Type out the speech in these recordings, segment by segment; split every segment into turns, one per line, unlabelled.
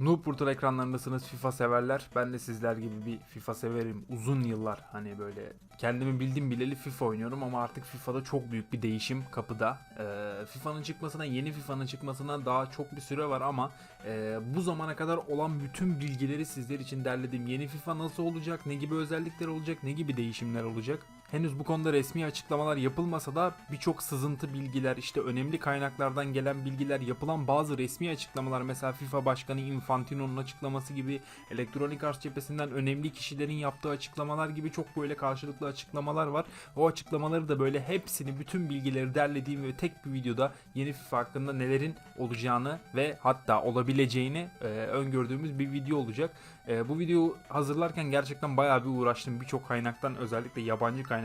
Noob Portal ekranlarındasınız FIFA severler. Ben de sizler gibi bir FIFA severim. Uzun yıllar hani böyle kendimi bildim bileli FIFA oynuyorum ama artık FIFA'da çok büyük bir değişim kapıda. Ee, FIFA'nın çıkmasına, yeni FIFA'nın çıkmasına daha çok bir süre var ama e, bu zamana kadar olan bütün bilgileri sizler için derledim. Yeni FIFA nasıl olacak, ne gibi özellikler olacak, ne gibi değişimler olacak? Henüz bu konuda resmi açıklamalar yapılmasa da birçok sızıntı bilgiler, işte önemli kaynaklardan gelen bilgiler, yapılan bazı resmi açıklamalar mesela FIFA Başkanı Infantino'nun açıklaması gibi Electronic Arts cephesinden önemli kişilerin yaptığı açıklamalar gibi çok böyle karşılıklı açıklamalar var. O açıklamaları da böyle hepsini bütün bilgileri derlediğim ve tek bir videoda yeni FIFA hakkında nelerin olacağını ve hatta olabileceğini e, öngördüğümüz bir video olacak. E, bu videoyu hazırlarken gerçekten bayağı bir uğraştım. Birçok kaynaktan özellikle yabancı kaynaklardan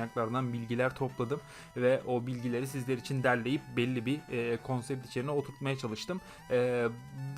bilgiler topladım ve o bilgileri sizler için derleyip belli bir e, konsept içerisine oturtmaya çalıştım. E,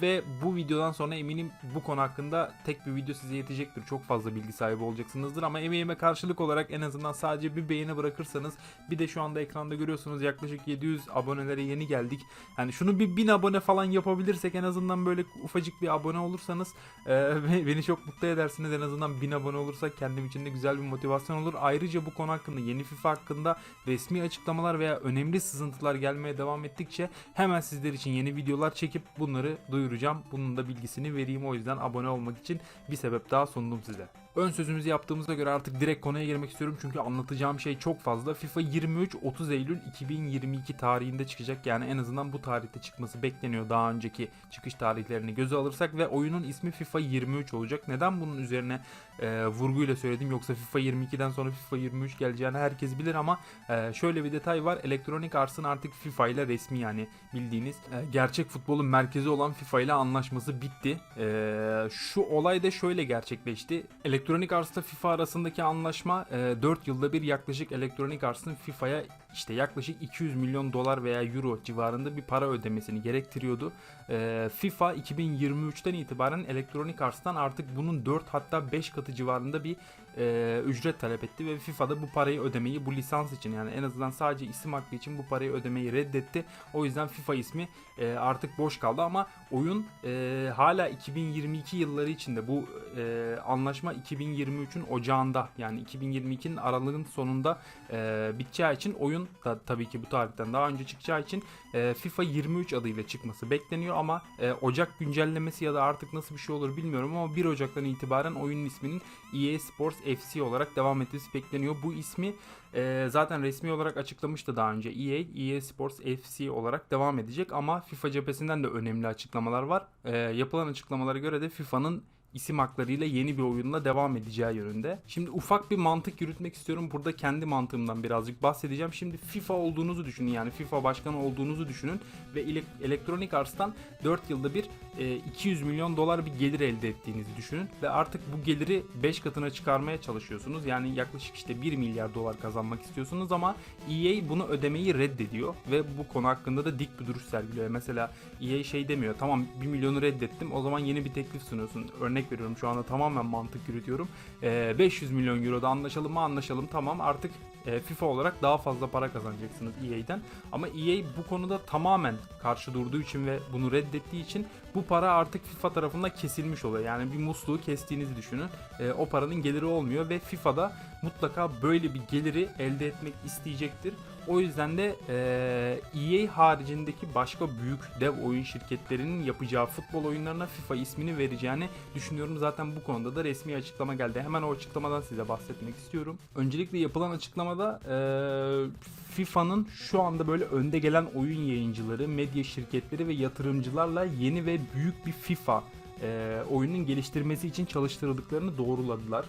ve bu videodan sonra eminim bu konu hakkında tek bir video size yetecektir. Çok fazla bilgi sahibi olacaksınızdır ama emeğime karşılık olarak en azından sadece bir beğeni bırakırsanız bir de şu anda ekranda görüyorsunuz yaklaşık 700 abonelere yeni geldik. Yani şunu bir 1000 abone falan yapabilirsek en azından böyle ufacık bir abone olursanız e, be- beni çok mutlu edersiniz. En azından 1000 abone olursak kendim için de güzel bir motivasyon olur. Ayrıca bu konu hakkında yeni FIFA hakkında resmi açıklamalar veya önemli sızıntılar gelmeye devam ettikçe hemen sizler için yeni videolar çekip bunları duyuracağım. Bunun da bilgisini vereyim. O yüzden abone olmak için bir sebep daha sundum size. Ön sözümüzü yaptığımıza göre artık direkt konuya girmek istiyorum çünkü anlatacağım şey çok fazla. FIFA 23 30 Eylül 2022 tarihinde çıkacak. Yani en azından bu tarihte çıkması bekleniyor daha önceki çıkış tarihlerini göze alırsak ve oyunun ismi FIFA 23 olacak. Neden bunun üzerine e, vurguyla söyledim yoksa FIFA 22'den sonra FIFA 23 geleceğini herkes bilir ama e, şöyle bir detay var. Electronic Arts'ın artık FIFA ile resmi yani bildiğiniz e, gerçek futbolun merkezi olan FIFA ile anlaşması bitti. E, şu olay da şöyle gerçekleşti. Electronic Arts'la FIFA arasındaki anlaşma e, 4 yılda bir yaklaşık Electronic Arts'ın FIFA'ya işte yaklaşık 200 milyon dolar veya euro civarında bir para ödemesini gerektiriyordu. E, FIFA 2023'ten itibaren Electronic Arts'tan artık bunun 4 hatta 5 katı civarında bir e, ücret talep etti ve FIFA'da bu parayı ödemeyi bu lisans için yani en azından sadece isim hakkı için bu parayı ödemeyi reddetti. O yüzden FIFA ismi e, artık boş kaldı ama oyun e, hala 2022 yılları içinde bu e, anlaşma 2023'ün ocağında yani 2022'nin aralığın sonunda e, biteceği için oyun da tabii ki bu tarihten daha önce çıkacağı için e, FIFA 23 adıyla çıkması bekleniyor ama e, Ocak güncellemesi ya da artık nasıl bir şey olur bilmiyorum ama 1 Ocak'tan itibaren oyunun isminin EA Sports FC olarak devam etmesi bekleniyor. Bu ismi e, zaten resmi olarak açıklamıştı daha önce EA, EA Sports FC olarak devam edecek ama FIFA cephesinden de önemli açıklamalar var. E, yapılan açıklamalara göre de FIFA'nın isim haklarıyla yeni bir oyunla devam edeceği yönünde. Şimdi ufak bir mantık yürütmek istiyorum. Burada kendi mantığımdan birazcık bahsedeceğim. Şimdi FIFA olduğunuzu düşünün yani FIFA başkanı olduğunuzu düşünün ve ele- Electronic Arts'tan 4 yılda bir e, 200 milyon dolar bir gelir elde ettiğinizi düşünün ve artık bu geliri 5 katına çıkarmaya çalışıyorsunuz. Yani yaklaşık işte 1 milyar dolar kazanmak istiyorsunuz ama EA bunu ödemeyi reddediyor ve bu konu hakkında da dik bir duruş sergiliyor. Mesela EA şey demiyor tamam 1 milyonu reddettim o zaman yeni bir teklif sunuyorsun. Örnek veriyorum şu anda tamamen mantık yürütüyorum. Ee, 500 milyon euroda anlaşalım mı anlaşalım tamam artık e, FIFA olarak daha fazla para kazanacaksınız EA'den. Ama EA bu konuda tamamen karşı durduğu için ve bunu reddettiği için bu para artık FIFA tarafından kesilmiş oluyor. Yani bir musluğu kestiğinizi düşünün. E, o paranın geliri olmuyor ve FIFA'da mutlaka böyle bir geliri elde etmek isteyecektir. O yüzden de e, EA haricindeki başka büyük dev oyun şirketlerinin yapacağı futbol oyunlarına FIFA ismini vereceğini düşünüyorum. Zaten bu konuda da resmi açıklama geldi. Hemen o açıklamadan size bahsetmek istiyorum. Öncelikle yapılan açıklamada e, FIFA'nın şu anda böyle önde gelen oyun yayıncıları, medya şirketleri ve yatırımcılarla yeni ve büyük bir FIFA e, oyunun geliştirmesi için çalıştırıldıklarını doğruladılar.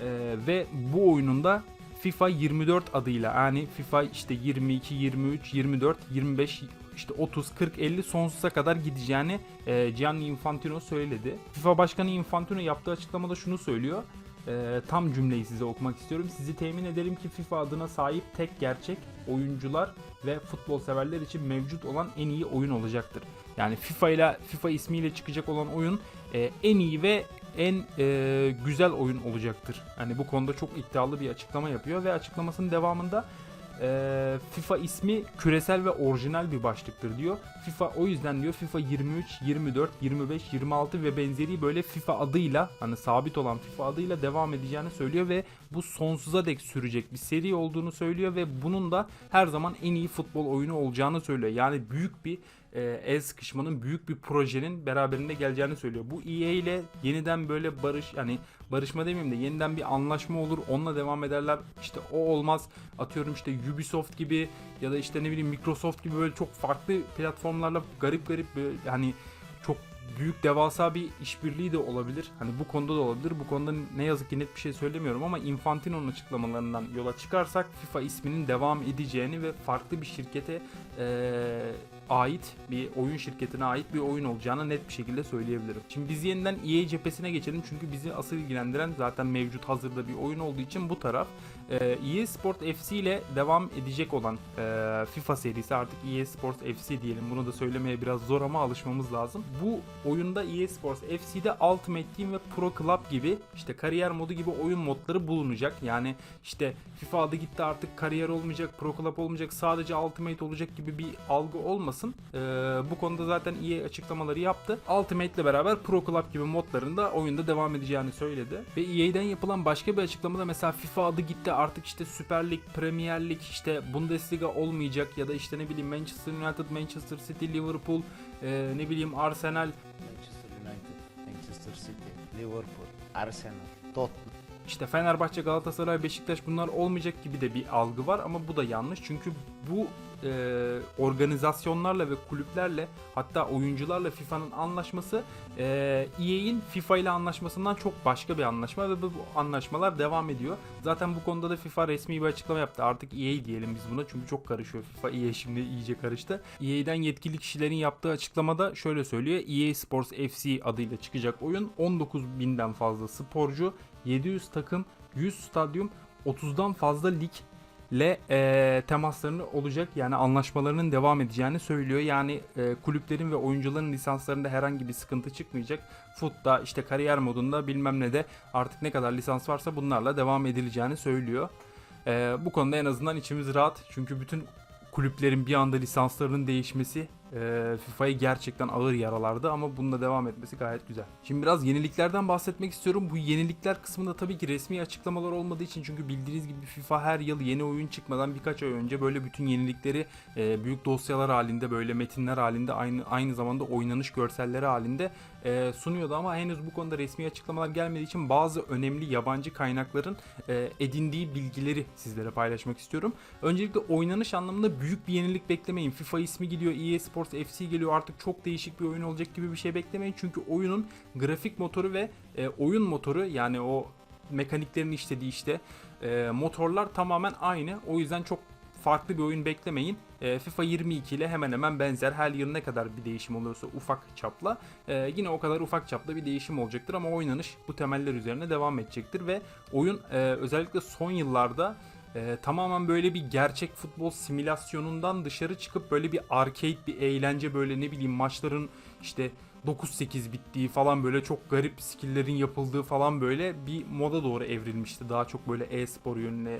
E, ve bu oyunun da FIFA 24 adıyla yani FIFA işte 22, 23, 24, 25 işte 30, 40, 50 sonsuza kadar gideceğini e, Gianni Infantino söyledi. FIFA Başkanı Infantino yaptığı açıklamada şunu söylüyor. E, tam cümleyi size okumak istiyorum. Sizi temin ederim ki FIFA adına sahip tek gerçek oyuncular ve futbol severler için mevcut olan en iyi oyun olacaktır. Yani FIFA ile FIFA ismiyle çıkacak olan oyun e, en iyi ve en e, güzel oyun olacaktır. Yani bu konuda çok iddialı bir açıklama yapıyor ve açıklamasının devamında e, FIFA ismi küresel ve orijinal bir başlıktır diyor. FIFA o yüzden diyor FIFA 23, 24, 25, 26 ve benzeri böyle FIFA adıyla hani sabit olan FIFA adıyla devam edeceğini söylüyor ve bu sonsuza dek sürecek bir seri olduğunu söylüyor ve bunun da her zaman en iyi futbol oyunu olacağını söylüyor. Yani büyük bir e, el sıkışmanın büyük bir projenin beraberinde geleceğini söylüyor. Bu EA ile yeniden böyle barış yani barışma demeyeyim de yeniden bir anlaşma olur onunla devam ederler. İşte o olmaz atıyorum işte Ubisoft gibi ya da işte ne bileyim Microsoft gibi böyle çok farklı platformlarla garip garip böyle hani çok büyük devasa bir işbirliği de olabilir. Hani bu konuda da olabilir. Bu konuda ne yazık ki net bir şey söylemiyorum ama Infantino'nun açıklamalarından yola çıkarsak FIFA isminin devam edeceğini ve farklı bir şirkete eee, ait bir oyun şirketine ait bir oyun olacağını net bir şekilde söyleyebilirim. Şimdi biz yeniden EA cephesine geçelim çünkü bizi asıl ilgilendiren zaten mevcut hazırda bir oyun olduğu için bu taraf. Ee, EA Sport FC ile devam edecek olan e, FIFA serisi artık EA Sports FC diyelim. Bunu da söylemeye biraz zor ama alışmamız lazım. Bu oyunda EA Sports FC'de Ultimate Team ve Pro Club gibi işte kariyer modu gibi oyun modları bulunacak. Yani işte FIFA adı gitti artık kariyer olmayacak, Pro Club olmayacak, sadece Ultimate olacak gibi bir algı olmasın. Ee, bu konuda zaten EA açıklamaları yaptı. Ultimate ile beraber Pro Club gibi modların da oyunda devam edeceğini söyledi. Ve EA'den yapılan başka bir açıklamada mesela FIFA adı gitti artık işte Süper Lig, Premier Lig, işte Bundesliga olmayacak ya da işte ne bileyim Manchester United, Manchester City, Liverpool, e, ne bileyim Arsenal
Manchester United, Manchester City, Liverpool, Arsenal, Tottenham.
İşte Fenerbahçe, Galatasaray, Beşiktaş bunlar olmayacak gibi de bir algı var ama bu da yanlış. Çünkü bu e, organizasyonlarla ve kulüplerle hatta oyuncularla FIFA'nın anlaşması e, EA'in FIFA ile anlaşmasından çok başka bir anlaşma ve bu, anlaşmalar devam ediyor. Zaten bu konuda da FIFA resmi bir açıklama yaptı. Artık EA diyelim biz buna çünkü çok karışıyor FIFA. EA şimdi iyice karıştı. EA'den yetkili kişilerin yaptığı açıklamada şöyle söylüyor. EA Sports FC adıyla çıkacak oyun 19 binden fazla sporcu, 700 takım, 100 stadyum, 30'dan fazla lig ile e, temaslarını olacak yani anlaşmalarının devam edeceğini söylüyor. Yani e, kulüplerin ve oyuncuların lisanslarında herhangi bir sıkıntı çıkmayacak. Foot'ta işte kariyer modunda bilmem ne de artık ne kadar lisans varsa bunlarla devam edileceğini söylüyor. E, bu konuda en azından içimiz rahat çünkü bütün kulüplerin bir anda lisanslarının değişmesi e, FIFA'yı gerçekten ağır yaralardı ama bununla devam etmesi gayet güzel. Şimdi biraz yeniliklerden bahsetmek istiyorum. Bu yenilikler kısmında tabii ki resmi açıklamalar olmadığı için çünkü bildiğiniz gibi FIFA her yıl yeni oyun çıkmadan birkaç ay önce böyle bütün yenilikleri e, büyük dosyalar halinde böyle metinler halinde aynı aynı zamanda oynanış görselleri halinde e, sunuyordu ama henüz bu konuda resmi açıklamalar gelmediği için bazı önemli yabancı kaynakların e, edindiği bilgileri sizlere paylaşmak istiyorum. Öncelikle oynanış anlamında büyük bir yenilik beklemeyin. FIFA ismi gidiyor, EA Sports FC geliyor artık çok değişik bir oyun olacak gibi bir şey beklemeyin. Çünkü oyunun grafik motoru ve e, oyun motoru yani o mekaniklerin işlediği işte e, motorlar tamamen aynı. O yüzden çok farklı bir oyun beklemeyin. E, FIFA 22 ile hemen hemen benzer. Her yıl ne kadar bir değişim oluyorsa ufak çapla e, yine o kadar ufak çapta bir değişim olacaktır ama oynanış bu temeller üzerine devam edecektir ve oyun e, özellikle son yıllarda e, tamamen böyle bir gerçek futbol simülasyonundan dışarı çıkıp böyle bir arcade bir eğlence böyle ne bileyim maçların işte 9-8 bittiği falan böyle çok garip skill'lerin yapıldığı falan böyle bir moda doğru evrilmişti. Daha çok böyle e-spor yönüne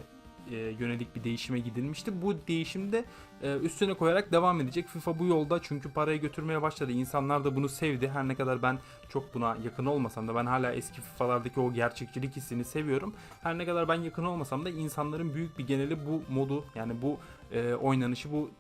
e, yönelik bir değişime gidilmişti. Bu değişimde e, üstüne koyarak devam edecek. FIFA bu yolda çünkü parayı götürmeye başladı. İnsanlar da bunu sevdi. Her ne kadar ben çok buna yakın olmasam da ben hala eski FIFA'lardaki o gerçekçilik hissini seviyorum. Her ne kadar ben yakın olmasam da insanların büyük bir geneli bu modu yani bu e, oynanışı bu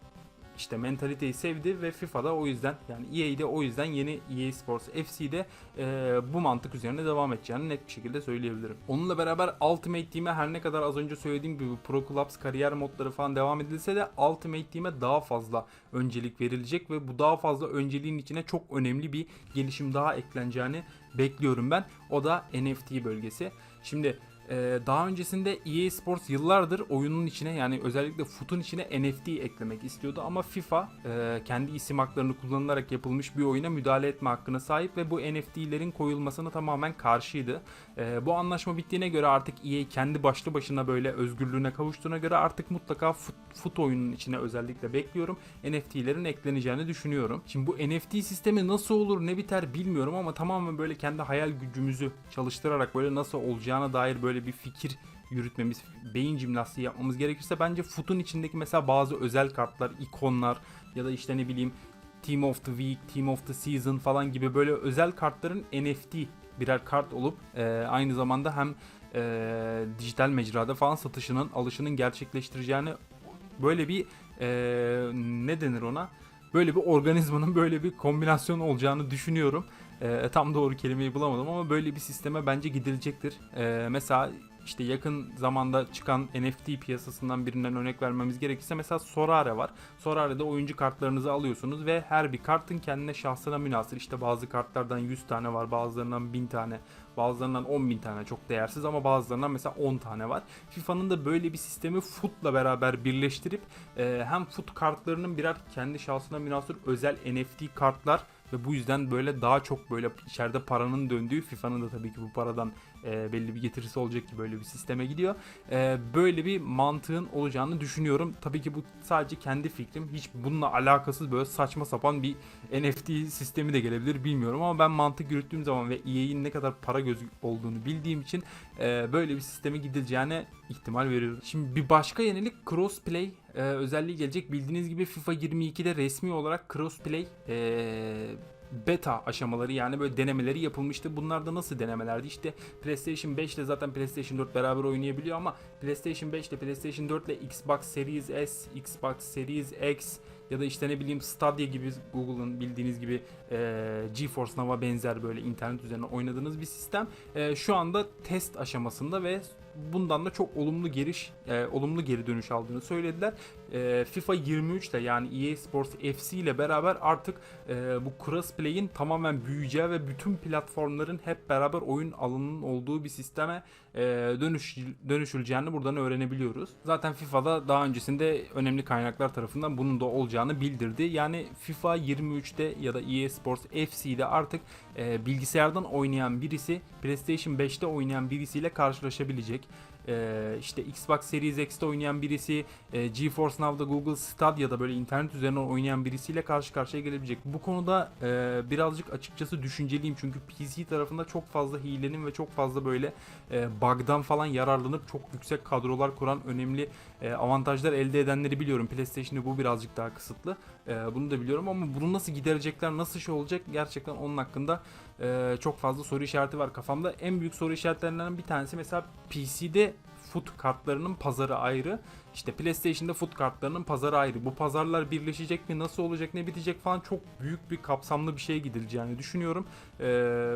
işte mentaliteyi sevdi ve FIFA'da o yüzden yani EA'de o yüzden yeni EA Sports FC'de e, bu mantık üzerine devam edeceğini net bir şekilde söyleyebilirim. Onunla beraber Ultimate Team'e her ne kadar az önce söylediğim gibi Pro Clubs kariyer modları falan devam edilse de Ultimate Team'e daha fazla öncelik verilecek ve bu daha fazla önceliğin içine çok önemli bir gelişim daha ekleneceğini bekliyorum ben. O da NFT bölgesi. Şimdi ee, daha öncesinde EA Sports yıllardır oyunun içine yani özellikle FUT'un içine NFT eklemek istiyordu ama FIFA e, kendi isim haklarını kullanılarak yapılmış bir oyuna müdahale etme hakkına sahip ve bu NFT'lerin koyulmasına tamamen karşıydı. E, bu anlaşma bittiğine göre artık EA kendi başlı başına böyle özgürlüğüne kavuştuğuna göre artık mutlaka FUT, FUT oyunun içine özellikle bekliyorum. NFT'lerin ekleneceğini düşünüyorum. Şimdi bu NFT sistemi nasıl olur ne biter bilmiyorum ama tamamen böyle kendi hayal gücümüzü çalıştırarak böyle nasıl olacağına dair böyle böyle bir fikir yürütmemiz, beyin jimnastiği yapmamız gerekirse bence FUT'un içindeki mesela bazı özel kartlar, ikonlar ya da işte ne bileyim Team of the Week, Team of the Season falan gibi böyle özel kartların NFT birer kart olup e, aynı zamanda hem e, dijital mecrada falan satışının, alışının gerçekleştireceğini böyle bir e, ne denir ona? Böyle bir organizmanın böyle bir kombinasyon olacağını düşünüyorum. E, tam doğru kelimeyi bulamadım ama böyle bir sisteme bence gidilecektir. E, mesela işte yakın zamanda çıkan NFT piyasasından birinden örnek vermemiz gerekirse mesela Sorare var. Sorare'de oyuncu kartlarınızı alıyorsunuz ve her bir kartın kendine şahsına münasır. İşte bazı kartlardan 100 tane var, bazılarından 1000 tane, bazılarından 10 bin tane çok değersiz ama bazılarından mesela 10 tane var. FIFA'nın da böyle bir sistemi FUT'la beraber birleştirip e, hem FUT kartlarının birer kendi şahsına münasır özel NFT kartlar ve bu yüzden böyle daha çok böyle içeride paranın döndüğü FIFA'nın da tabii ki bu paradan e, belli bir getirisi olacak ki böyle bir sisteme gidiyor. E, böyle bir mantığın olacağını düşünüyorum. Tabii ki bu sadece kendi fikrim. Hiç bununla alakasız böyle saçma sapan bir NFT sistemi de gelebilir bilmiyorum ama ben mantık yürüttüğüm zaman ve EA'in ne kadar para gözü olduğunu bildiğim için e, böyle bir sisteme gidileceğine ihtimal veriyorum. Şimdi bir başka yenilik crossplay e, özelliği gelecek. Bildiğiniz gibi FIFA 22'de resmi olarak crossplay e, beta aşamaları yani böyle denemeleri yapılmıştı. Bunlar da nasıl denemelerdi? İşte PlayStation 5 ile zaten PlayStation 4 beraber oynayabiliyor ama PlayStation 5 ile PlayStation 4 ile Xbox Series S, Xbox Series X ya da işte ne bileyim Stadia gibi Google'ın bildiğiniz gibi e, GeForce Now'a benzer böyle internet üzerine oynadığınız bir sistem. E, şu anda test aşamasında ve bundan da çok olumlu giriş, e, olumlu geri dönüş aldığını söylediler. E, FIFA 23 ile yani EA Sports FC ile beraber artık e, bu crossplay'in tamamen büyüyeceği ve bütün platformların hep beraber oyun alanının olduğu bir sisteme e, dönüş dönüşüleceğini buradan öğrenebiliyoruz. Zaten FIFA'da daha öncesinde önemli kaynaklar tarafından bunun da olacağını bildirdi. Yani FIFA 23'te ya da EA Sports FC'de artık e, bilgisayardan oynayan birisi PlayStation 5'te oynayan birisiyle karşılaşabilecek. Ee, işte Xbox Series X'te oynayan birisi, e, GeForce Now'da Google Stadia'da böyle internet üzerinden oynayan birisiyle karşı karşıya gelebilecek. Bu konuda e, birazcık açıkçası düşünceliyim çünkü PC tarafında çok fazla hilenin ve çok fazla böyle e, bug'dan falan yararlanıp çok yüksek kadrolar kuran önemli e, avantajlar elde edenleri biliyorum. PlayStation'da bu birazcık daha kısıtlı. E, bunu da biliyorum ama bunu nasıl giderecekler, nasıl şey olacak gerçekten onun hakkında e, çok fazla soru işareti var kafamda. En büyük soru işaretlerinden bir tanesi mesela PC'de foot kartlarının pazarı ayrı. İşte PlayStation'da foot kartlarının pazarı ayrı. Bu pazarlar birleşecek mi? Nasıl olacak? Ne bitecek falan çok büyük bir kapsamlı bir şeye gidileceğini düşünüyorum. Ee,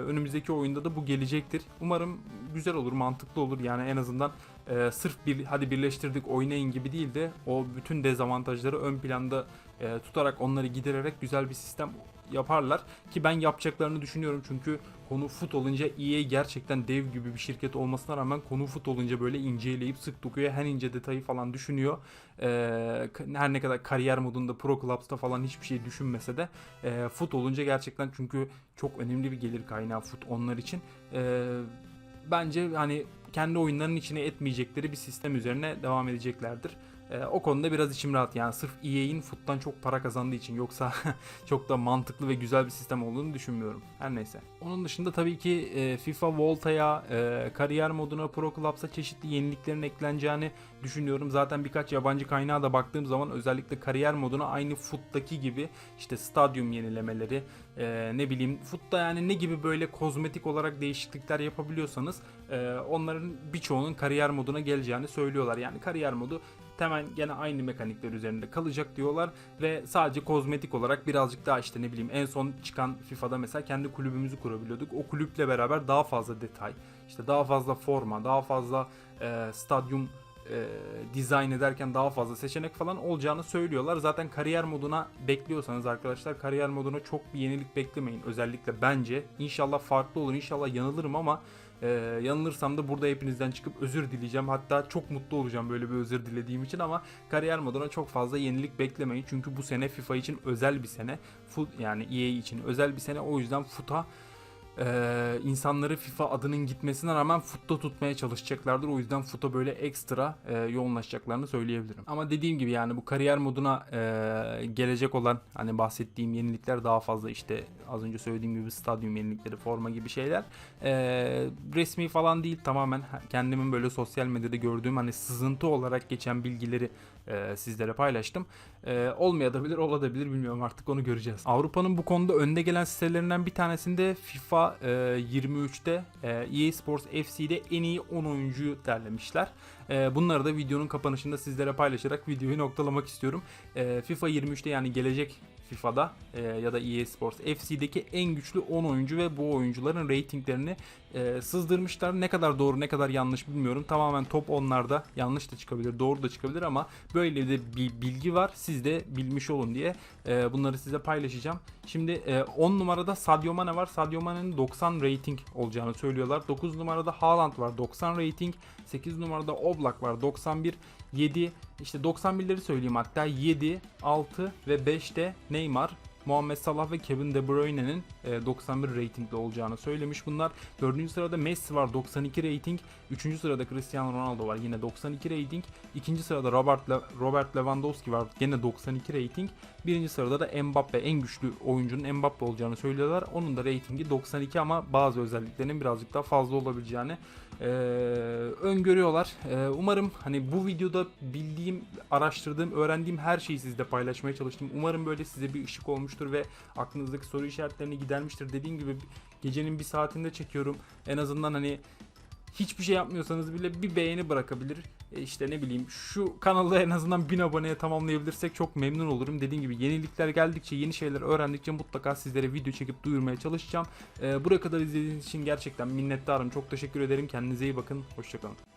önümüzdeki oyunda da bu gelecektir. Umarım güzel olur, mantıklı olur. Yani en azından e, sırf bir hadi birleştirdik oynayın gibi değil de o bütün dezavantajları ön planda e, tutarak onları gidererek güzel bir sistem yaparlar ki ben yapacaklarını düşünüyorum çünkü konu fut olunca EA gerçekten dev gibi bir şirket olmasına rağmen konu fut olunca böyle inceleyip sık dokuya her ince detayı falan düşünüyor. Ee, her ne kadar kariyer modunda Pro Clubs'ta falan hiçbir şey düşünmese de e, fut olunca gerçekten çünkü çok önemli bir gelir kaynağı fut onlar için. Ee, bence hani kendi oyunlarının içine etmeyecekleri bir sistem üzerine devam edeceklerdir. Ee, o konuda biraz içim rahat yani sırf EA'in futtan çok para kazandığı için yoksa çok da mantıklı ve güzel bir sistem olduğunu düşünmüyorum. Her neyse. Onun dışında tabii ki e, FIFA Volta'ya, e, kariyer moduna, Pro Clubs'a çeşitli yeniliklerin ekleneceğini düşünüyorum. Zaten birkaç yabancı kaynağa da baktığım zaman özellikle kariyer moduna aynı FUT'taki gibi işte stadyum yenilemeleri, e, ne bileyim FUT'ta yani ne gibi böyle kozmetik olarak değişiklikler yapabiliyorsanız e, onların birçoğunun kariyer moduna geleceğini söylüyorlar. Yani kariyer modu temel gene aynı mekanikler üzerinde kalacak diyorlar ve sadece kozmetik olarak birazcık daha işte ne bileyim en son çıkan FIFA'da mesela kendi kulübümüzü kurabiliyorduk. O kulüple beraber daha fazla detay, işte daha fazla forma, daha fazla e, stadyum e, dizayn ederken daha fazla seçenek falan olacağını söylüyorlar. Zaten kariyer moduna bekliyorsanız arkadaşlar kariyer moduna çok bir yenilik beklemeyin. Özellikle bence. İnşallah farklı olur. İnşallah yanılırım ama e, yanılırsam da burada hepinizden çıkıp özür dileyeceğim. Hatta çok mutlu olacağım böyle bir özür dilediğim için ama kariyer moduna çok fazla yenilik beklemeyin. Çünkü bu sene FIFA için özel bir sene. Fut yani EA için özel bir sene. O yüzden FUT'a e, insanları FIFA adının gitmesine rağmen FUT'ta tutmaya çalışacaklardır. O yüzden FUT'a böyle ekstra e, yoğunlaşacaklarını söyleyebilirim. Ama dediğim gibi yani bu kariyer moduna e, gelecek olan hani bahsettiğim yenilikler daha fazla işte az önce söylediğim gibi stadyum yenilikleri, forma gibi şeyler. E, resmi falan değil tamamen kendimin böyle sosyal medyada gördüğüm hani sızıntı olarak geçen bilgileri e, sizlere paylaştım. E, olmayabilir, olabilir bilmiyorum artık onu göreceğiz. Avrupa'nın bu konuda önde gelen sitelerinden bir tanesinde FIFA e, 23'te e, EA Sports FC'de en iyi 10 oyuncuyu derlemişler. E, bunları da videonun kapanışında sizlere paylaşarak videoyu noktalamak istiyorum. E, FIFA 23'te yani gelecek FIFA'da e, ya da EA Sports FC'deki en güçlü 10 oyuncu ve bu oyuncuların reytinglerini e, sızdırmışlar. Ne kadar doğru ne kadar yanlış bilmiyorum. Tamamen top onlarda yanlış da çıkabilir, doğru da çıkabilir ama böyle de bir bilgi var. Siz de bilmiş olun diye e, bunları size paylaşacağım. Şimdi e, 10 numarada Sadio Mane var. Sadio Mane'nin 90 rating olacağını söylüyorlar. 9 numarada Haaland var 90 rating. 8 numarada Oblak var 91. 7 işte 91'leri söyleyeyim hatta 7, 6 ve 5'te Neymar, Muhammed Salah ve Kevin De Bruyne'nin e, 91 ratingli olacağını söylemiş bunlar. 4. sırada Messi var 92 rating. 3. sırada Cristiano Ronaldo var yine 92 rating. 2. sırada Robert Le- Robert Lewandowski var yine 92 rating. 1. sırada da Mbappe en güçlü oyuncunun Mbappe olacağını söylüyorlar. Onun da ratingi 92 ama bazı özelliklerinin birazcık daha fazla olabileceğini e, öngörüyorlar. E, umarım hani bu videoda bildiğim, araştırdığım, öğrendiğim her şeyi sizle paylaşmaya çalıştım. Umarım böyle size bir ışık olmuştur ve aklınızdaki soru işaretlerini gidermiştir. Dediğim gibi gecenin bir saatinde çekiyorum. En azından hani hiçbir şey yapmıyorsanız bile bir beğeni bırakabilir. E işte ne bileyim şu kanalı en azından 1000 aboneye tamamlayabilirsek çok memnun olurum. Dediğim gibi yenilikler geldikçe yeni şeyler öğrendikçe mutlaka sizlere video çekip duyurmaya çalışacağım. E, buraya kadar izlediğiniz için gerçekten minnettarım. Çok teşekkür ederim. Kendinize iyi bakın. Hoşçakalın.